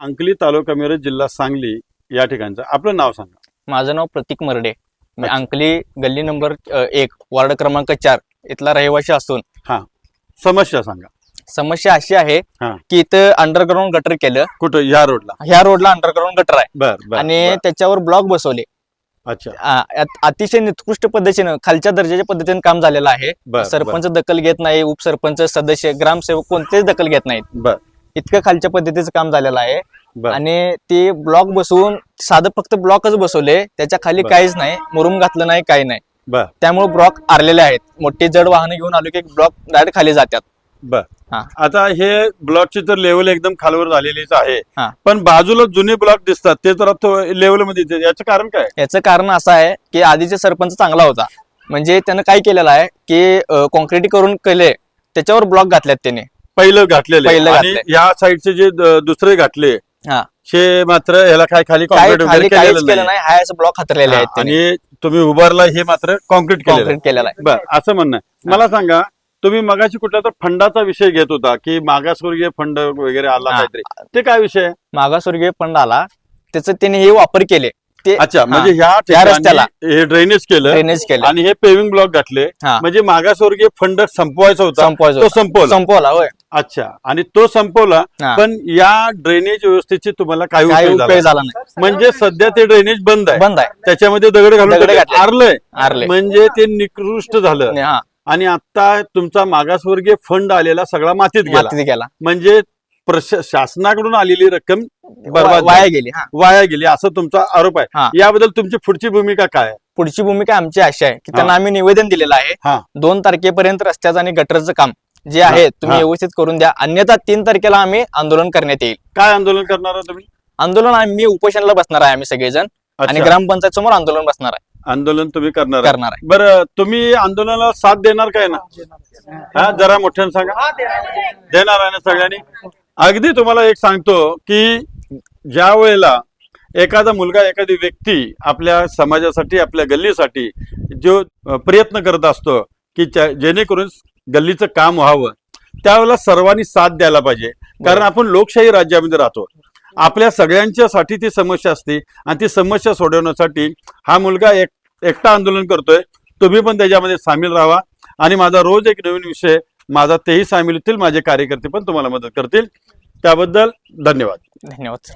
अंकली तालुका मिरज जिल्हा सांगली या ठिकाणचं. आपलं नाव सांगा. माझं नाव प्रतीक मर्डे. मी अच्छा. अंकली गल्ली नंबर अ, एक वार्ड क्रमांक चार इथला रहिवासी असून. समस्या सांगा. समस्या अशी आहे हा. की इथं अंडरग्राऊंड गटर केलं. कुठं? या रोडला. ह्या रोडला अंडरग्राऊंड गटर आहे. बर बर आणि बर. त्याच्यावर ब्लॉक बसवले. अच्छा. आ, यात अतिशय निकृष्ट पद्धतीनं खालच्या दर्जाच्या पद्धतीने काम झालेलं आहे. बर. सरपंच दखल घेत नाही उपसरपंच सदस्य ग्रामसेवक कोणतेच दखल घेत नाहीत. बर. इतकं खालच्या पद्धतीचं काम झालेलं आहे. बर. आणि ते ब्लॉक बसवून साधं फक्त ब्लॉकच बसवले त्याच्याखाली बर. काहीच नाही मुरुम घातलं नाही काही नाही. बर. त्यामुळे ब्लॉक आरलेले आहेत. मोठी जड वाहनं घेऊन आलो की ब्लॉक डायरेक्ट खाली जातात. बर. हा. आता हे ब्लॉकची तर लेवल एकदम खालवर झालेलीच आहे. हा. पण बाजूला जुने ब्लॉक दिसतात ते तर लेवलमध्ये दिसतात. याचं कारण काय? याचं कारण असं आहे की आधीचे सरपंच चांगला होता. म्हणजे त्यानं काय केलेलं आहे की कॉन्क्रीट करून केले त्याच्यावर ब्लॉक घातल्यात त्याने. पहिलं घातलेलं पहिलं आणि घातलंय. या साईडचे जे द- दुसरे घातले हा. हे मात्र ह्याला काय खाली काय कॉन्क्रीट खाली वगैरे काहीच केलेलं केलं नाही नाही हाय असं ब्लॉक हातरलेले आहेत हा, त्याने आणि तुम्ही उभारला हे मात्र कॉन्क्रीट केलेलं आहे. कॉन्क्रीट केलेलं आहे बर असं म्हणणं आहे. मला सांगा तुम्ही मगाशी कुठला तर फंडाचा विषय घेत होता की मागासवर्गीय फंड वगैरे आला हा. काहीतरी ते काय विषय आहे? मागासवर्गीय फंड आला त्याचं त्याने हे वापर केले ते अच्छा म्हणजे ह्या रस्त्याला. हे ड्रेनेज केलं ड्रेनेज केलं आणि हे पेविंग ब्लॉक घातले हा. म्हणजे मागासवर्गीय फंड संपवायचा होता संपवायचं तो होतं. संपवला संपवला होय अच्छा. आणि तो संपवला हा. पण या ड्रेनेज व्यवस्थेची तुम्हाला काही काही उपयोग उपयोग झाला झाला नाही. म्हणजे सध्या ते ड्रेनेज बंद आहे. बंद आहे. त्याच्यामध्ये दगड घालून दगड ते घातले. आरलंय आरले. म्हणजे ते निकृष्ट झालं. हा. आणि आता तुमचा मागासवर्गीय फंड आलेला सगळा मातीत गेला. मातीत गेला. म्हणजे प्रश- शासनाकडून आलेली रक्कम बरबाद वाया झाली. गेली हा. वाया गेली असा तुमचा आरोप हा. आहे याबद्दल तुमची पुढची भूमिका काय आहे? पुढची भूमिका आमची अशी आहे की त्यांना आम्ही निवेदन दिलेलं हा. आहे दोन तारखेपर्यंत रस्त्याचं आणि गटरचं काम. जे आहे तुम्ही हा. व्यवस्थित करून द्या. अन्यथा तीन तारखेला आम्ही आंदोलन करण्यात येईल. काय आंदोलन करणार आहात तुम्ही? आंदोलन आम्ही उपोषणाला बसणार आहे आम्ही सगळेजण. आणि अच्छा, ग्रामपंचायत समोर आंदोलन बसणार आहे. आंदोलन तुम्ही करणार. करणार आहे. बरं तुम्ही आंदोलनाला साथ देणार काय ना? हा जरा मोठ्यानं सांगा. देणार आहे ना सगळ्यांनी? अगदी तुम्हाला एक सांगतो की ज्या वेळेला एखादा मुलगा एखादी व्यक्ती आपल्या समाजासाठी आपल्या गल्लीसाठी जो अ, प्रयत्न करत असतो की जेणेकरून गल्लीचं काम व्हावं त्यावेळेला सर्वांनी साथ द्यायला पाहिजे. कारण आपण लोकशाही राज्यामध्ये राहतो. आपल्या सगळ्यांच्यासाठी ती समस्या असते आणि ती समस्या सोडवण्यासाठी हा मुलगा एक एकटा आंदोलन करतोय. तुम्ही पण त्याच्यामध्ये सामील राहा आणि माझा रोज एक नवीन विषय माझा तेही सामील होतील माझे कार्यकर्ते पण तुम्हाला मदत करतील. त्याबद्दल धन्यवाद. धन्यवाद